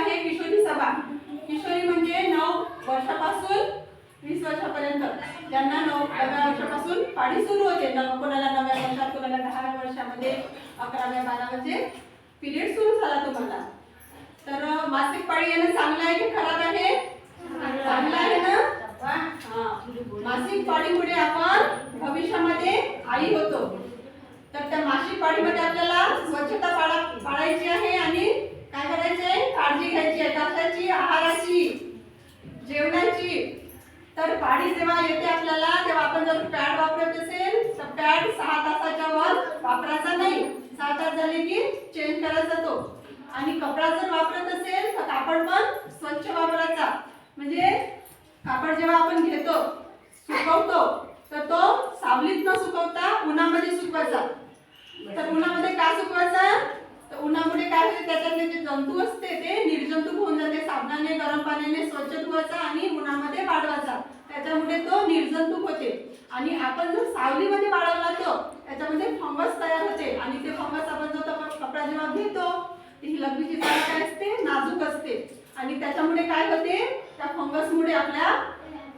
आहे किशोरी सभा. किशोरी म्हणजे नऊ वर्षापासून वीस वर्षापर्यंत. ज्यांना नऊ नव्या वर्षापासून पाणी सुरू होते. कोणाला नव्या वर्षात कोणाला दहाव्या वर्षामध्ये अकराव्या बारामध्ये पिरियड सुरू झाला तुम्हाला. तर मासिक पाळी येणं चांगलं आहे की खराब आहे? चांगलं आहे ना? मासिक पाळीमुळे आपण भविष्यामध्ये आई होतो. तर त्या मासिक पाळीमध्ये आपल्याला स्वच्छता पाळा पाळायची आहे आणि काय करायचे काळजी घ्यायची आहे कशाची आहाराची जेवणाची आणि जेव्हा येते आपल्याला तेव्हा आपण जर पॅड वापरत असेल तर पॅड सहा तासाच्या वर वापरायचा नाही. सहा तास झाले की चेंज करायचा तो. आणि कपडा जर वापरत असेल तर कापड पण स्वच्छ वापरायचा. म्हणजे कापड जेव्हा आपण घेतो सुकवतो तर तो सावलीत न सुकवता उन्हामध्ये सुकवायचा. तर उन्हामध्ये का सुकवायचा? तर उन्हामुळे काय होते त्याच्यातले जे जंतू असते ते निर्जंतुक होऊन जाते. साबणाने गरम पाण्याने स्वच्छ धुवायचा आणि उन्हामध्ये वाढवायचा. त्याच्यामुळे तो निर्जंतुक होते. आणि आपण जर सावलीमध्ये वाढवला तो त्याच्यामध्ये फंगस तयार होते. आणि ते फंगस आपण जो कपडा जेव्हा घेतो ही लग्नीची जागा काय असते? नाजूक असते. आणि त्याच्यामुळे काय होते? त्या फंगसमुळे आपल्या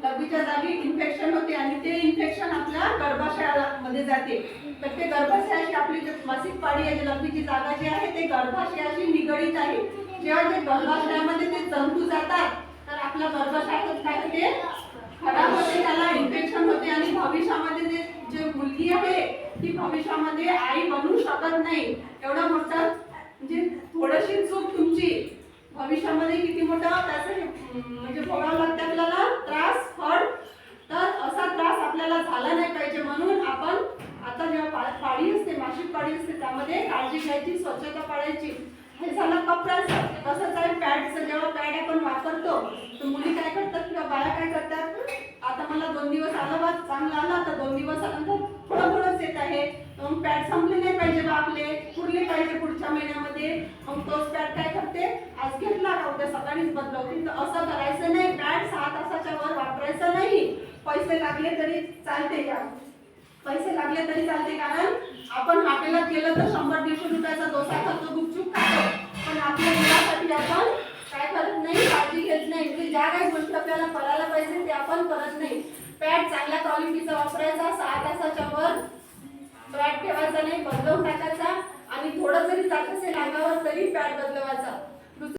लघवीच्या जागी इन्फेक्शन होते आणि ते इन्फेक्शन आपल्या गर्भाशयामध्ये जाते. तर ते गर्भाशयाशी आपली जे मासिक पाळी आहे जी लघवीची जागा जी आहे ते गर्भाशयाशी निगडीत आहे. जेव्हा ते गर्भाशयामध्ये ते जंतू जातात तर आपल्या गर्भाशयात काय होते खराब होते त्याला इन्फेक्शन होते आणि भविष्यामध्ये जे जे मुलगी आहे ती भविष्यामध्ये आई बनू शकत नाही. एवढं म्हणतात. म्हणजे थोडीशी चूक तुमची. भविष्यामध्ये किती मोठा त्याचं म्हणजे भोगावं लागतं आपल्याला. त्रास फळ. तर असा त्रास आपल्याला झाला नाही पाहिजे म्हणून आपण आता जेव्हा पाळी असते मासिक पाळी असते त्यामध्ये काळजी घ्यायची स्वच्छता पाळायची. हे झालं कपड्याचं. तसंच आहे पॅडचं जेव्हा पॅड आपण वापरतो तर मुली काय करतात किंवा बाया काय करतात? आता मला दोन दिवस आलं बा चांगलं आलं. तर दोन दिवस आल्यानंतर थोडं थोडंच येत आहे. मग पॅड संपले नाही पाहिजे बा आपले. पुरले पाहिजे पुढच्या महिन्यामध्ये. मग तोच पॅड काय करते? आज घेतला का उद्या सकाळीच बदलवतील तर असं करायचं नाही. पॅड सहा तासाच्या वर वापरायचं नाही. पैसे लागले तरी चालते का? पैसे लागले तरी चालते. कारण आपण हॉटेलात गेलं तर शंभर दीडशे रुपयाचा डोसा खातो गुपचूप खातो. पण आपल्या मुलासाठी आपण काय करत नाही? काळजी घेत नाही. म्हणजे ज्या काही गोष्टी आपल्याला करायला पाहिजे ते आपण करत नाही. पॅड चांगल्या क्वालिटीचा वापरायचा सहा तासाच्या वर. पॅड ठेवायचा नाही बदलवून टाकायचा. आणि थोडं जरी जात असेल अंगावर तरी पॅड बदलवायचा.